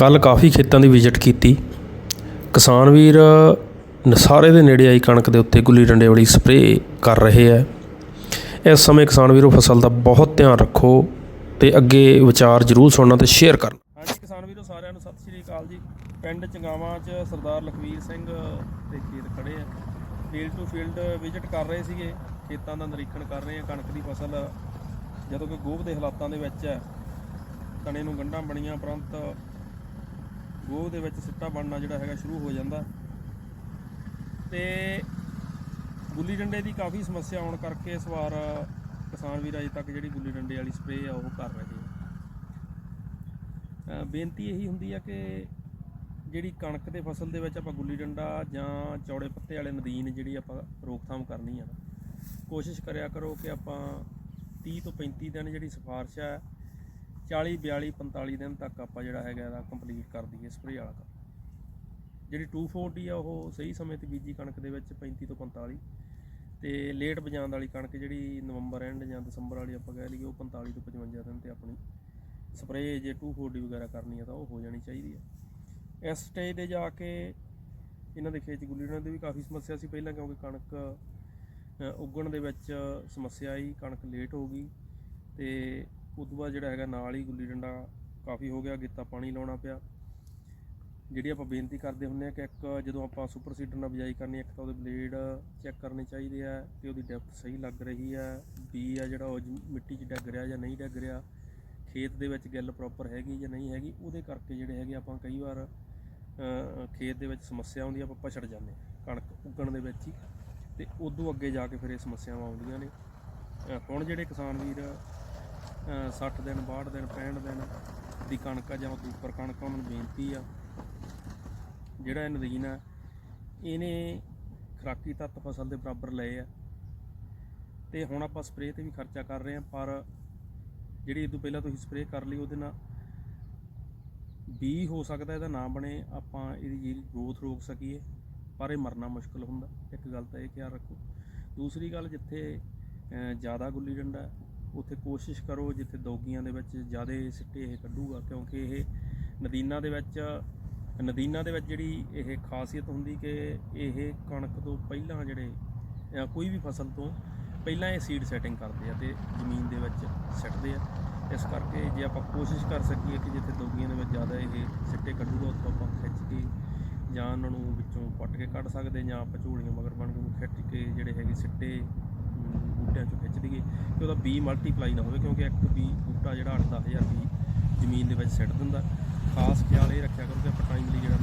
ਕੱਲ ਕਾਫੀ ਖੇਤਾਂ ਦੀ ਵਿਜ਼ਿਟ ਕੀਤੀ। ਕਿਸਾਨ ਵੀਰ ਨਸਾਰੇ ਦੇ ਨੇੜੇ ਆਈ ਕਣਕ ਦੇ ਉੱਤੇ ਗੁੱਲੀ ਡੰਡੇ ਵਾਲੀ ਸਪਰੇਅ ਕਰ ਰਹੇ ਹੈ। ਇਸ ਸਮੇਂ ਕਿਸਾਨ ਵੀਰੋ ਫਸਲ ਦਾ ਬਹੁਤ ਧਿਆਨ ਰੱਖੋ ਤੇ ਅੱਗੇ ਵਿਚਾਰ ਜ਼ਰੂਰ ਸੁਣਨਾ ਤੇ ਸ਼ੇਅਰ ਕਰਨਾ। ਹਾਂਜੀ ਕਿਸਾਨ ਵੀਰੋ, ਸਾਰਿਆਂ ਨੂੰ ਸਤਿ ਸ਼੍ਰੀ ਅਕਾਲ ਜੀ। ਪਿੰਡ ਚੰਗਾਵਾਂ 'ਚ ਸਰਦਾਰ ਲਖਵੀਰ ਸਿੰਘ ਦੇ ਖੇਤ ਖੜੇ ਆ। ਫੀਲਡ ਟੂ ਫੀਲਡ ਵਿਜ਼ਿਟ ਕਰ ਰਹੇ ਸੀਗੇ। ਖੇਤਾਂ ਦਾ ਨਿਰੀਖਣ ਕਰ ਰਹੇ ਆ, ਕਣਕ ਦੀ ਫਸਲ ਜਦੋਂ ਕਿ ਗੋਭ ਦੇ ਹਾਲਾਤਾਂ ਦੇ ਵਿੱਚ ਹੈ। ਤਣੇ ਨੂੰ ਗੰਢਾਂ ਬਣੀਆਂ ਉਪਰੰਤ ਗੋਹ ਦੇ ਵਿੱਚ ਸਿੱਟਾ ਬਣਨਾ ਜਿਹੜਾ ਹੈਗਾ ਸ਼ੁਰੂ ਹੋ ਜਾਂਦਾ। ਤੇ ਗੁੱਲੀ ਡੰਡੇ ਦੀ ਕਾਫੀ ਸਮੱਸਿਆ ਆਉਣ ਕਰਕੇ ਇਸ ਵਾਰ ਕਿਸਾਨ ਵੀਰ ਅਜੇ ਤੱਕ ਜਿਹੜੀ ਗੁੱਲੀ ਡੰਡੇ ਵਾਲੀ ਸਪਰੇਅ ਆ ਉਹ ਕਰ ਰਹੇ ਆ। ਬੇਨਤੀ ਇਹੀ ਹੁੰਦੀ ਆ ਕਿ ਜਿਹੜੀ ਕਣਕ ਦੇ ਫਸਲ ਦੇ ਵਿੱਚ ਆਪਾਂ ਗੁੱਲੀ ਡੰਡਾ ਜਾਂ ਚੌੜੇ ਪੱਤੇ ਵਾਲੇ ਨਦੀਨ ਜਿਹੜੀ ਆਪਾਂ ਰੋਕਥਾਮ ਕਰਨੀ ਆ, ਕੋਸ਼ਿਸ਼ ਕਰਿਆ ਕਰੋ ਕਿ ਆਪਾਂ 30 ਤੋਂ 35 ਦਿਨ ਜਿਹੜੀ ਸਿਫਾਰਿਸ਼ ਹੈ 40 42 45 ਦਿਨ ਤੱਕ ਆਪਾਂ ਜਿਹੜਾ ਹੈਗਾ ਇਹਦਾ ਕੰਪਲੀਟ ਕਰ ਦਈਏ ਸਪਰੇਅ ਵਾਲਾ ਕੰਮ। ਜਿਹੜੀ 240 ਆ ਉਹ ਸਹੀ ਸਮੇਂ ਤੇ ਬੀਜੀ ਕਣਕ ਦੇ ਵਿੱਚ 35 ਤੋਂ 45 ਤੇ ਲੇਟ ਬਜਾਂਦ ਵਾਲੀ ਕਣਕ ਜਿਹੜੀ ਨਵੰਬਰ ਐਂਡ ਜਾਂ ਦਸੰਬਰ ਵਾਲੀ ਆਪਾਂ ਕਹਿ ਲਈਏ ਉਹ 45 ਤੋਂ 55 ਦਿਨ ਤੇ ਆਪਣੀ ਸਪਰੇਅ ਜੇ 240 ਵਗੈਰਾ ਕਰਨੀ ਆ ਤਾਂ ਉਹ ਹੋ ਜਾਣੀ ਚਾਹੀਦੀ ਹੈ ਇਸ ਸਟੇਜ ਤੇ ਜਾ ਕੇ ਇਹਨਾਂ ਦੇ ਖੇਤ 'ਚ ਗੁੱਲੀ ਡੰਡੇ ਦੀ ਵੀ ਕਾਫੀ ਸਮੱਸਿਆ ਸੀ ਪਹਿਲਾਂ ਕਿਉਂਕਿ ਕਣਕ ਅ, ਉੱਗਣ ਦੇ ਵਿੱਚ ਸਮੱਸਿਆ ਆਈ ਕਣਕ ਲੇਟ ਹੋ ਗਈ। ਤੇ ਉਸ ਤੋਂ ਬਾਅਦ ਜਿਹੜਾ ਹੈਗਾ ਨਾਲ ਹੀ ਗੁੱਲੀ ਡੰਡਾ ਕਾਫੀ ਹੋ ਗਿਆ, ਗਿੱਤਾ ਪਾਣੀ ਲਾਉਣਾ ਪਿਆ। ਜਿਹੜੀ ਆਪਾਂ ਬੇਨਤੀ ਕਰਦੇ ਹੁੰਨੇ ਆ ਕਿ ਇੱਕ ਜਦੋਂ ਆਪਾਂ ਸੁਪਰ ਸੀਡਰ ਨਾਲ ਬਿਜਾਈ ਕਰਨੀ, ਇੱਕ ਤਾਂ ਉਹਦੇ ਬਲੇਡ ਚੈੱਕ ਕਰਨੇ ਚਾਹੀਦੇ ਆ ਕਿ ਉਹਦੀ ਡੈਪਥ ਸਹੀ ਲੱਗ ਰਹੀ ਹੈ ਬੀ ਆ ਜਿਹੜਾ ਉਹ ਜ- ਮਿੱਟੀ 'ਚ ਡੱਗ ਰਿਹਾ ਜਾਂ ਨਹੀਂ ਡੱਗ ਰਿਹਾ, ਖੇਤ ਦੇ ਵਿੱਚ ਗਿੱਲ ਪ੍ਰੋਪਰ ਹੈਗੀ ਜਾਂ ਨਹੀਂ ਹੈਗੀ, ਉਹਦੇ ਕਰਕੇ ਜਿਹੜੇ ਹੈਗੇ ਆਪਾਂ ਕਈ ਵਾਰ ਖੇਤ ਦੇ ਵਿੱਚ ਸਮੱਸਿਆ ਆਉਂਦੀ ਆਪਾਂ ਪਛੜ ਜਾਂਦੇ ਹਾਂ, ਕਣਕ ਉੱਗਣ ਦੇ ਵਿੱਚ ਹੀ। ਤੇ ਉਦੋਂ ਅੱਗੇ ਜਾ ਕੇ ਫਿਰ ਇਹ ਸਮੱਸਿਆਵਾਂ ਆਉਂਦੀਆਂ ਨੇ। ਹੁਣ ਜਿਹੜੇ ਕਿਸਾਨ ਵੀਰ 60 ਦਿਨ 62 ਦਿਨ 65 ਦਿਨ ਦੀ ਕਣਕ ਆ ਜਾਂ ਉਹ ਉੱਪਰ ਕਣਕ ਆ, ਉਹਨਾਂ ਨੂੰ ਬੇਨਤੀ ਆ। ਜਿਹੜਾ ਇਹ ਨਦੀਨ ਆ, ਇਹਨੇ ਖਰਾਕੀ ਤੱਤ ਫਸਲ ਦੇ ਬਰਾਬਰ ਲਏ ਆ। ਤੇ ਹੁਣ ਆਪਾਂ ਸਪਰੇਅ ਤੇ ਵੀ ਖਰਚਾ ਕਰ ਰਹੇ ਆ, ਪਰ ਜਿਹੜੀ ਇਹ ਤੋਂ ਪਹਿਲਾਂ ਤੁਸੀਂ ਸਪਰੇਅ ਕਰ ਲਈ, ਉਹਦੇ ਨਾਲ ਬੀ ਹੋ ਸਕਦਾ, ਇਹਦਾ ਨਾ ਬਣੇ, ਆਪਾਂ ਇਹਦੀ ਜਿਹੜੀ ਗਰੋਥ ਰੋਕ ਸਕੀਏ, ਪਰ ਇਹ ਮਰਨਾ ਮੁਸ਼ਕਲ ਹੁੰਦਾ। ਇੱਕ ਗੱਲ ਤਾਂ ਇਹ ਖਿਆਲ ਰੱਖੋ। ਦੂਸਰੀ ਗੱਲ, ਜਿੱਥੇ ਜ਼ਿਆਦਾ ਗੁੱਲੀ ਡੰਡਾ ਉੱਥੇ ਕੋਸ਼ਿਸ਼ ਕਰੋ ਜਿੱਥੇ ਦੋਗੀਆਂ ਦੇ ਵਿੱਚ ਜ਼ਿਆਦਾ ਸਿੱਟੇ ਇਹ ਕੱਢੂਗਾ, ਕਿਉਂਕਿ ਇਹ ਨਦੀਨਾਂ ਦੇ ਵਿੱਚ, ਨਦੀਨਾਂ ਦੇ ਵਿੱਚ ਜਿਹੜੀ ਇਹ ਖਾਸੀਅਤ ਹੁੰਦੀ ਕਿ ਇਹ ਕਣਕ ਤੋਂ ਪਹਿਲਾਂ ਜਿਹੜੇ, ਜਾਂ ਕੋਈ ਵੀ ਫਸਲ ਤੋਂ ਪਹਿਲਾਂ ਇਹ ਸੀਡ ਸੈਟਿੰਗ ਕਰਦੇ ਆ ਤੇ ਜ਼ਮੀਨ ਦੇ ਵਿੱਚ ਸਿੱਟਦੇ ਆ। ਇਸ ਕਰਕੇ ਜੇ ਆਪਾਂ ਕੋਸ਼ਿਸ਼ ਕਰ ਸਕੀਏ ਕਿ ਜਿੱਥੇ ਦੋਗੀਆਂ ਦੇ ਵਿੱਚ ਜ਼ਿਆਦਾ ਇਹ ਸਿੱਟੇ ਕੱਢੂਗਾ, ਉੱਥੋਂ ਆਪਾਂ ਖਿੱਚ ਕੇ ਜਾਂ ਉਹਨਾਂ ਨੂੰ ਵਿੱਚੋਂ ਪੱਟ ਕੇ ਕੱਢ ਸਕਦੇ ਜਾਂ ਆਪਾਂ ਝੋਲੀਆਂ ਮਗਰ ਬਣ ਕੇ ਖਿੱਚ ਕੇ ਜਿਹੜੇ ਹੈਗੇ ਸਿੱਟੇ ਬੂਟਿਆਂ ਚੋਂ ਖਿੱਚ ਦਈਏ ਕਿ ਉਹਦਾ ਬੀ ਮਲਟੀਪਲਾਈ ਨਾ ਹੋਵੇ, ਕਿਉਂਕਿ ਇੱਕ ਬੀ ਬੂਟਾ ਜਿਹੜਾ 8-10000 ਬੀ ਜ਼ਮੀਨ ਦੇ ਵਿੱਚ ਸਿੱਟ ਦਿੰਦਾ। ਖਾਸ ਖਿਆਲ ਇਹ ਰੱਖਿਆ ਕਰੋ ਕਿ ਆਪਾਂ ਟਾਈਮਲੀ ਜਿਹੜਾ